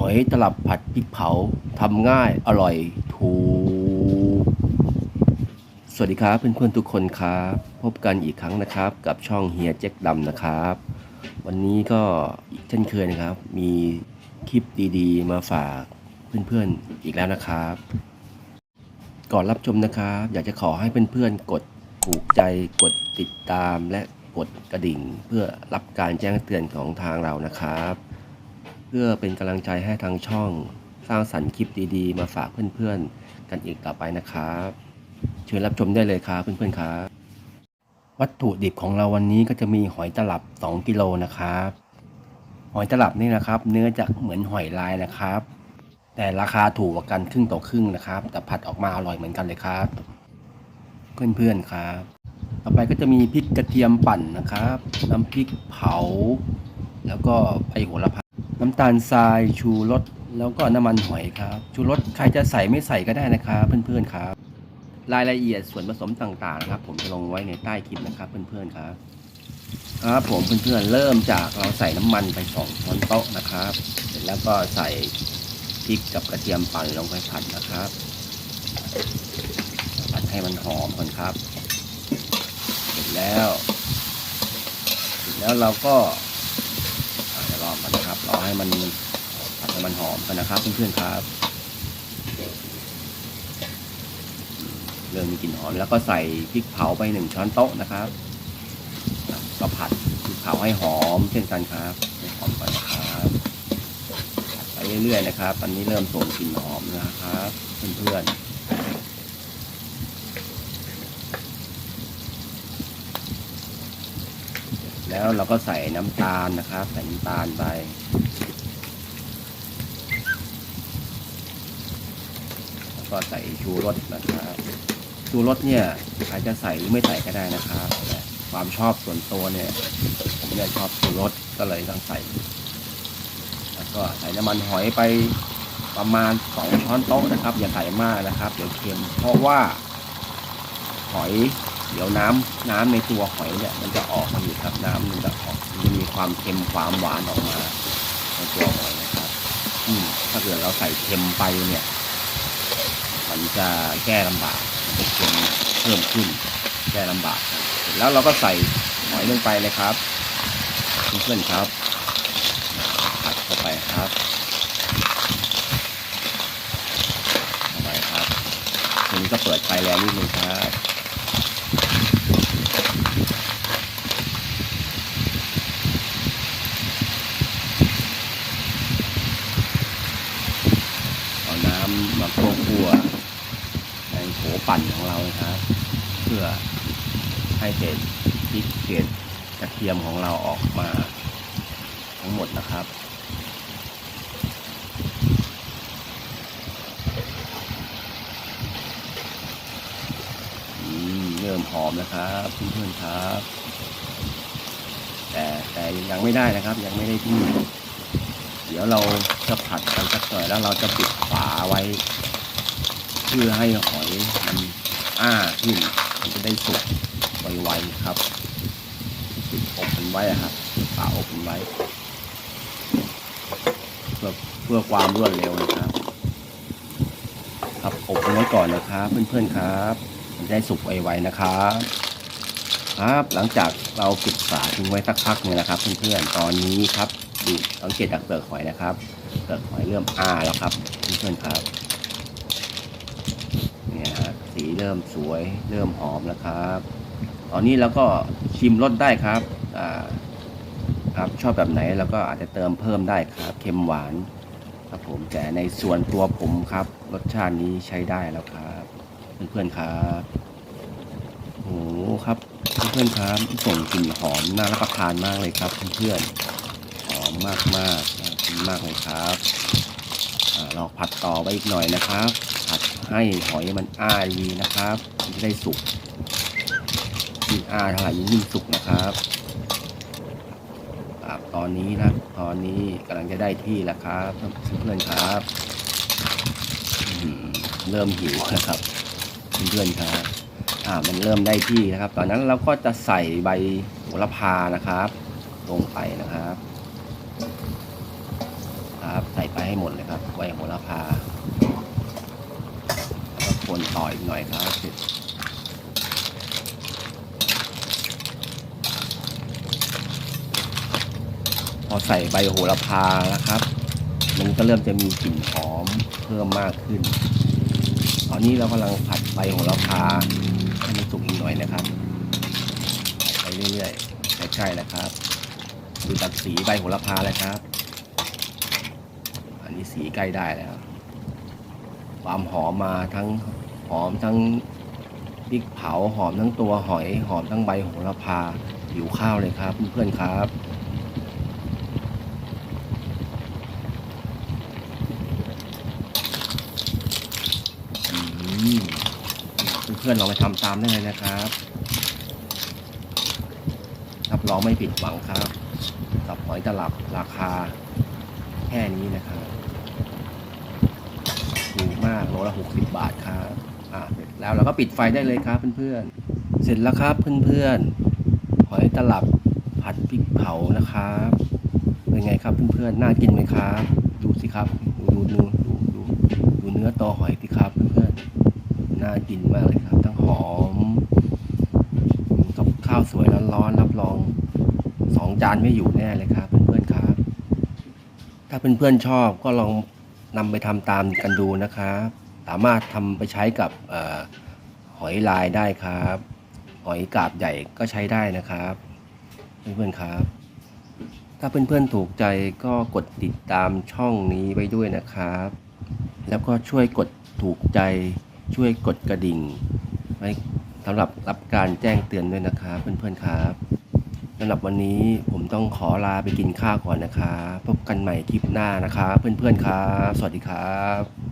หอยตลับผัดพริกเผาทำง่ายอร่อยถูก สวัสดีครับเพื่อนๆทุกคนครับ พบกันอีกครั้งนะครับ กับช่องเฮียแจ็คดำนะครับ วันนี้ก็อีกเช่นเคยนะครับ มีคลิปดีๆ มาฝากเพื่อนๆอีกแล้วนะครับ ก่อนรับชมนะครับ อยากจะขอให้เพื่อนๆกดถูกใจกดติดตามและกดกระดิ่ง เพื่อรับการแจ้งเตือนของทางเรานะครับ เพื่อเป็นกำลังใจให้ทางช่อง สร้างสรรค์คลิปดีๆ มาฝากเพื่อนๆ กันอีกต่อไปนะครับเชิญรับชมได้เลยครับเพื่อนๆครับวัตถุดิบของเราวันนี้ก็จะมีหอยตลับ 2 กิโลนะครับ หอยตลับนี่นะครับ เนื้อจะเหมือนหอยลายนะครับ แต่ราคาถูกกว่ากันครึ่งต่อครึ่งนะครับ แต่ผัดออกมาอร่อยเหมือนกันเลยครับ เพื่อนๆครับ ต่อไปก็จะมีพริกกระเทียมปั่นนะครับ น้ำพริกเผา แล้วก็ใบโหระพา น้ำตาลทรายชูรสแล้วก็น้ำมันหอยครับ ชูรสใครจะใส่ไม่ใส่ก็ได้นะครับเพื่อนๆครับ รายละเอียดส่วนผสมต่างๆนะครับ ผมจะลงไว้ในใต้คลิปนะครับ เพื่อนๆครับครับผมเพื่อนๆเริ่มจากเราใส่น้ำมันไปสองช้อนโต๊ะนะครับ เสร็จแล้วก็ใส่พริกกับกระเทียมปั่นลงไปผัดนะครับผัดให้มันหอมก่อนครับ เสร็จแล้ว เสร็จแล้วเราก็ อ่าเดี๋ยวรอมันนะครับรอให้มันผัดให้มันหอมกันนะครับเพื่อนๆครับเริ่มมีกลิ่นหอมแล้วก็ใส่พริกเผาไปหนึ่งช้อนโต๊ะนะครับก็ผัดพริกเผาให้หอมเช่นกันครับให้หอมก่อนนะครับผัดไปเรื่อยๆนะครับ ตอนนี้เริ่มส่งกลิ่นหอมนะครับ เพื่อนๆ แล้วเราก็ใส่น้ำตาลนะครับใส่น้ำตาลไปแล้วก็ใส่ชูรสนะครับชูรสเนี่ยใครจะใส่หรือไม่ใส่ก็ได้นะครับความชอบส่วนตัวเนี่ยผมเนี่ยชอบชูรสก็เลยต้องใส่ แล้วก็ใส่น้ำมันหอยไปประมาณสองช้อนโต๊ะนะครับ อย่าใส่มากนะครับ เดี๋ยวเค็มเพราะว่าหอยเดี๋ยวน้ำน้ำในตัวหอยเนี่ยมันจะออกมาอยู่ครับน้ำ ความเค็มความหวานออกมาในตัวหอยนะครับอืมถ้าเกิดเราใส่เค็มไปเนี่ย มันจะแก้ลำบากมันจะเค็มเพิ่มขึ้น แก้ลำบากครับแล้วเราก็ใส่หอยลงไปเลยครับเพื่อนๆครับผัดเข้าไปครับเข้าไปครับทีนี้ก็เปิดไฟแรงนิดนึงครับเอาน้ำมาคั่วๆในโถ ปั่นของเรานะครับ เพื่อให้เศษพริกเศษกระเทียมของเราออกมาทั้งหมดนะครับเริ่มหอมนะครับเพื่อนๆครับ แต่แต่ยังไม่ได้นะครับ ยังไม่ได้ที่ เดี๋ยวเราจะผัดกันสักหน่อยแล้วเราจะปิดฝาไว้ พื่อให้หอยมันอ้าขึ้นมันจะได้สุกไวๆครับปิดอบมันไว้ครับฝาอบมันไว้เพื่อเพื่อความรวดเร็วนะครับ ครับอบมันไว้ก่อนนะครับเพื่อนๆครับ มันได้สุกไวๆนะครับ ครับหลังจากเราปิดฝาทิ้งไว้สักพักหนึงนะครับ เพื่อนๆตอนนี้ครับดูสังเกตจากเปลือกหอยนะครับเปลือกหอยเริ่มอ้าแล้วครับเพื่อนๆครับ เริ่มสวย เริ่มหอมแล้วครับตอนนี้เราก็ชิมรสได้ครับอ่าครับชอบแบบไหนเราก็อาจจะเติมเพิ่มได้ครับเค็มหวานครับผมแต่ในส่วนตัวผมครับ รสชาตินี้ใช้ได้แล้วครับเพื่อนๆครับโอ้โหครับเพื่อนๆครับส่งกลิ่นหอมน่ารับประทานมากเลยครับเพื่อนๆหอมมากๆน่ากินมากเลยครับอ่าเราผัดต่อไปอีกหน่อยนะครับ ให้หอยมันอ้าดีนะครับจะได้สุกยิ่งอ้าเท่าไหร่ยิ่งสุกนะครับครับตอนนี้นะตอนนี้กำลังจะได้ที่แล้วครับเพื่อนๆครับเริ่มหิวนะครับเพื่อนๆครับอ่ามันเริ่มได้ที่นะครับ ตอนนั้นเราก็จะใส่ใบโหระพานะครับ ลงไปนะครับ ครับใส่ไปให้หมดเลยครับใบโหระพา คนต่ออีกหน่อยครับเสร็จพอใส่ใบโหระพานะครับ มันก็เริ่มจะมีกลิ่นหอมเพิ่มมากขึ้น ตอนนี้เรากำลังผัดใบโหระพาให้มันสุกอีกหน่อยนะครับไปเรื่อยๆใกล้ๆแล้วครับดูจากสีใบโหระพาเลยครับ อันนี้สีใกล้ได้แล้ว ความหอมมาทั้ง หอมทั้งพริกเผาหอมทั้งตัวหอยหอมทั้งใบโหระพาหิวข้าวเลยครับเพื่อนๆครับอืมเพื่อนๆลองไปทำตามได้เลยนะครับรับรองไม่ผิดหวังครับกับหอยตลับราคาแค่นี้นะครับถูกมากโลละหกสิบบาทครับ อ่าเสร็จแล้วเราก็ปิดไฟได้เลยครับเพื่อนๆ เสร็จแล้วครับเพื่อนๆ หอยตลับผัดพริกเผานะครับ เป็นไงครับเพื่อนๆ น่ากินไหมครับ ดูสิครับดูดูดูดูดูดูเนื้อตอหอยสิครับเพื่อนๆ น่ากินมากเลยครับ ทั้งหอม กับข้าวสวยร้อนๆรับรองสองจานไม่อยู่แน่เลยครับเพื่อนๆครับ ถ้าเพื่อนๆชอบก็ลองนำไปทำตามกันดูนะครับ สามารถทำไปใช้กับออหอยลายได้ครับ หอยกาบใหญ่ก็ใช้ได้นะครับ เพื่อนๆครับ ถ้าเพื่อนๆถูกใจก็กดติดตามช่องนี้ไว้ด้วยนะครับ แล้วก็ช่วยกดถูกใจช่วยกดกระดิ่ง ไว้สำหรับรับการแจ้งเตือนด้วยนะครับเพื่อนๆครับสำหรับวันนี้ผมต้องขอลาไปกินข้าวก่อนนะครับ พบกันใหม่คลิปหน้านะครับเพื่อนๆครับ สวัสดีครับ